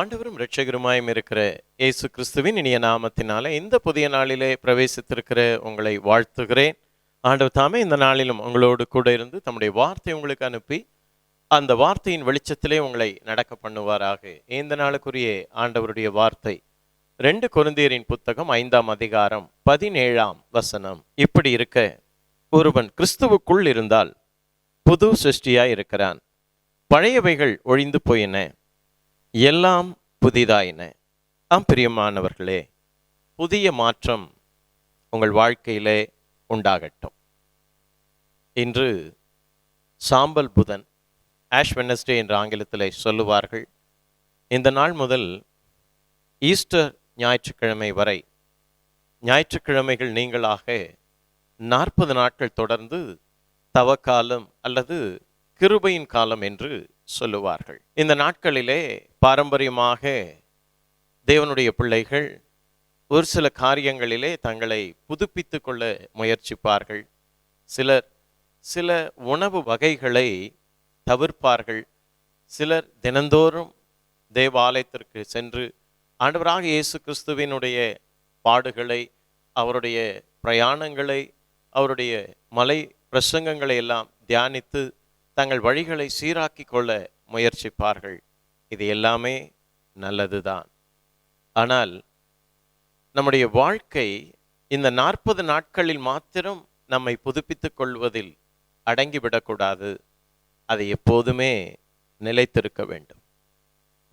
ஆண்டவரும் இரட்சகருமாயும் இருக்கிற இயேசு கிறிஸ்துவின் இனிய நாமத்தினால இந்த புதிய நாளிலே பிரவேசித்திருக்கிற உங்களை வாழ்த்துகிறேன். ஆண்டவர் தாமே இந்த நாளிலும் உங்களோடு கூட இருந்து தம்முடைய வார்த்தை உங்களுக்கு அனுப்பி அந்த வார்த்தையின் வெளிச்சத்திலே உங்களை நடக்க பண்ணுவாராக. இந்த நாளுக்குரிய ஆண்டவருடைய வார்த்தை ரெண்டு குருந்தியரின் புத்தகம் ஐந்தாம் அதிகாரம் பதினேழாம் வசனம். இப்படி இருக்க ஒருவன் கிறிஸ்துவுக்குள் இருந்தால் புது சிருஷ்டியாய் இருக்கிறான். பழையவைகள் ஒழிந்து போயின. எல்லாம் புதிதாயின. ஆம் பிரியமானவர்களே புதிய மாற்றம் உங்கள் வாழ்க்கையிலே உண்டாகட்டும். இன்று சாம்பல் புதன் ஆஷ் வெனஸ்டே என்ற ஆங்கிலத்தில் சொல்லுவார்கள் இந்த நாள் முதல் ஈஸ்டர் ஞாயிற்றுக்கிழமை வரை ஞாயிற்றுக்கிழமைகள் நீங்களாக நாற்பது நாட்கள் தொடர்ந்து தவக்காலம் அல்லது கிருபையின் காலம் என்று சொல்லுவார்கள். இந்த நாட்களிலே பாரம்பரியமாக தேவனுடைய பிள்ளைகள் ஒரு சில காரியங்களிலே தங்களை புதுப்பித்து கொள்ள முயற்சிப்பார்கள். சிலர் சில உணவு வகைகளை தவிர்ப்பார்கள். சிலர் தினந்தோறும் தேவாலயத்திற்கு சென்று ஆண்டவராக இயேசு கிறிஸ்துவினுடைய பாடுகளை அவருடைய பிரயாணங்களை அவருடைய மலை பிரசங்கங்களை எல்லாம் தியானித்து தங்கள் வழிகளை சீராக்கி கொள்ள முயற்சிப்பார்கள். இது எல்லாமே நல்லதுதான். ஆனால் நம்முடைய வாழ்க்கை இந்த நாற்பது நாட்களில் மாத்திரம் நம்மை புதுப்பித்துக் கொள்வதில் அடங்கிவிடக்கூடாது. அது எப்போதுமே நிலைத்திருக்க வேண்டும்.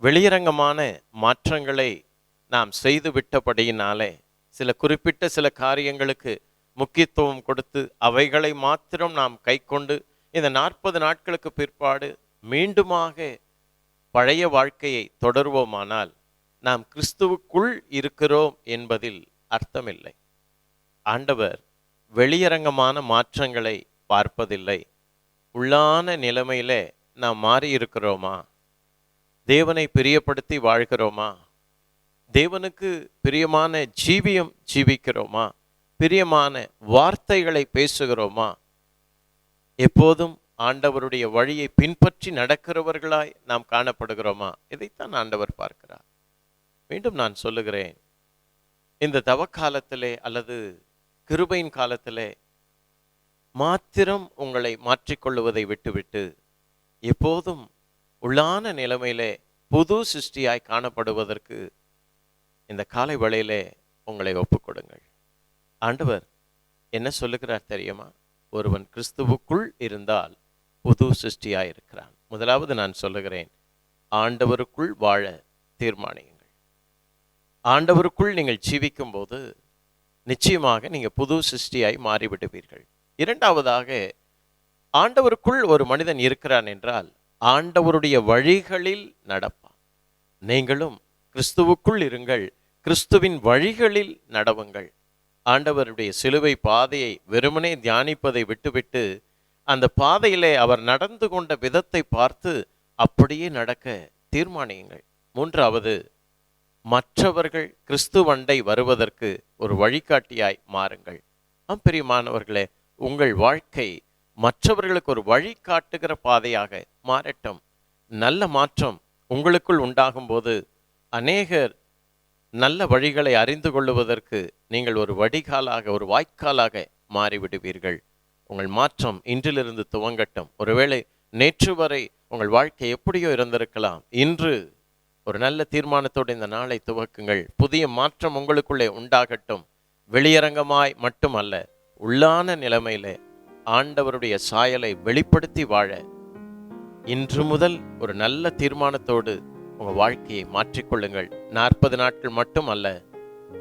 வெளியரங்கமான மாற்றங்களை நாம் செய்து விட்டபடியினாலே சில குறிப்பிட்ட சில காரியங்களுக்கு முக்கியத்துவம் கொடுத்து அவைகளை மாத்திரம் நாம் கைக்கொண்டு இந்த நாற்பது நாட்களுக்கு பிற்பாடு மீண்டுமாக பழைய வாழ்க்கையை தொடர்வோமானால் நாம் கிறிஸ்துவுக்குள் இருக்கிறோம் என்பதில் அர்த்தமில்லை. ஆண்டவர் வெளியரங்கமான மாற்றங்களை பார்ப்பதில்லை. உள்ளான நிலைமையில நாம் மாறி இருக்கிறோமா தேவனை பிரியப்படுத்தி வாழ்கிறோமா? தேவனுக்கு பிரியமான ஜீவியம் ஜீவிக்கிறோமா? பிரியமான வார்த்தைகளை பேசுகிறோமா? எப்போதும் ஆண்டவருடைய வழியை பின்பற்றி நடக்கிறவர்களாய் நாம் காணப்படுகிறோமா? இதைத்தான் ஆண்டவர் பார்க்கிறார். மீண்டும் நான் சொல்லுகிறேன் இந்த தவக்காலத்திலே அல்லது கிருபையின் காலத்திலே மாத்திரம் உங்களை மாற்றிக்கொள்ளுவதை விட்டுவிட்டு எப்போதும் உள்ளான நிலைமையிலே புது சிருஷ்டியாய் காணப்படுவதற்கு இந்த காலை வழியிலே உங்களை ஒப்புக்கொடுங்கள். ஆண்டவர் என்ன சொல்லுகிறார் தெரியுமா? ஒருவன் கிறிஸ்துவுக்குள் இருந்தால் புது சிருஷ்டியாய் இருக்கிறான் முதலாவது நான் சொல்லுகிறேன் ஆண்டவருக்குள் வாழ தீர்மானியுங்கள். ஆண்டவருக்குள் நீங்கள் ஜீவிக்கும் போது நிச்சயமாக நீங்கள் புது சிருஷ்டியாய் மாறிவிடுவீர்கள். இரண்டாவதாக ஆண்டவருக்குள் ஒரு மனிதன் இருக்கிறான் என்றால் ஆண்டவருடைய வழிகளில் நடப்பான். நீங்களும் கிறிஸ்துவுக்குள் இருங்கள் கிறிஸ்துவின் வழிகளில் நடவுங்கள். ஆண்டவருடைய சிலுவை பாதையை வெறுமனே தியானிப்பதை விட்டுவிட்டு அந்த பாதையிலே அவர் நடந்து கொண்ட விதத்தை பார்த்து அப்படியே நடக்க தீர்மானியுங்கள். மூன்றாவது மற்றவர்கள் கிறிஸ்துவண்டை வருவதற்கு ஒரு வழிகாட்டியாய் மாறுங்கள். ஆம் பிரியமானவர்களே உங்கள் வாழ்க்கை மற்றவர்களுக்கு ஒரு வழி காட்டுகிற பாதையாக மாறட்டும். நல்ல மாற்றம் உங்களுக்குள் உண்டாகும் போது அநேகர் நல்ல வழிகளை அறிந்து கொள்ளுவதற்கு நீங்கள் ஒரு வடிகாலாக ஒரு வாய்க்காலாக மாறிவிடுவீர்கள். உங்கள் மாற்றம் இன்றிலிருந்து துவங்கட்டும். ஒருவேளை நேற்று வரை உங்கள் வாழ்க்கை எப்படியோ இருந்திருக்கலாம். இன்று ஒரு நல்ல தீர்மானத்தோடு இந்த நாளை துவக்குங்கள். புதிய மாற்றம் உங்களுக்குள்ளே உண்டாகட்டும். வெளியரங்கமாய் மட்டுமல்ல உள்ளான நிலைமையில ஆண்டவருடைய சாயலை வெளிப்படுத்தி வாழ இன்று முதல் ஒரு நல்ல தீர்மானத்தோடு உங்க வாழ்க்கையை மாற்றிக்கொள்ளுங்கள். நாற்பது நாட்கள் மட்டும் அல்ல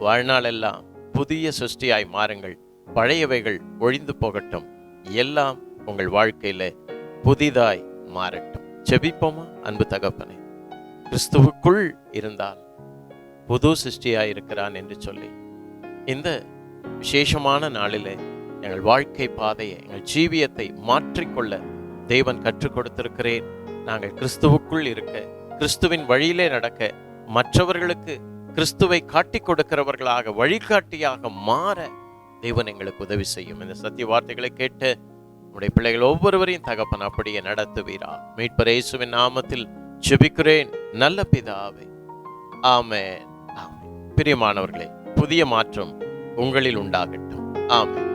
வாழ்நாளெல்லாம் புதிய சிருஷ்டியாய் மாறுங்கள். பழையவைகள் ஒழிந்து போகட்டும். எல்லாம் உங்கள் வாழ்க்கையில புதிதாய் மாறட்டும். செபிப்போமா அன்பு தகப்பனே? கிறிஸ்துவுக்குள் இருந்தால் புது சிருஷ்டியாய் இருக்கிறான் என்று சொல்லி இந்த விசேஷமான நாளில் எங்கள் வாழ்க்கை பாதையை எங்கள் ஜீவியத்தை மாற்றிக்கொள்ள தேவன் கற்றுக் கொடுத்திருக்கிறேன். நாங்கள் கிறிஸ்துவுக்குள் இருக்க கிறிஸ்துவின் வழியிலே நடக்க மற்றவர்களுக்கு கிறிஸ்துவை காட்டிக் கொடுக்கிறவர்களாக வழிகாட்டியாக மாற தேவன் எங்களுக்கு உதவி செய்யும். இந்த சத்திய வார்த்தைகளை கேட்டு உடைய பிள்ளைகள் ஒவ்வொருவரையும் தகப்பன் அப்படியே நடத்துவீரா. மீட்பர் இயேசுவின் நாமத்தில் செபிக்கிறேன். நல்ல பிதாவே. ஆமே ஆமே பிரியமானவர்களே புதிய மாற்றம் உங்களில் உண்டாகட்டும். ஆமே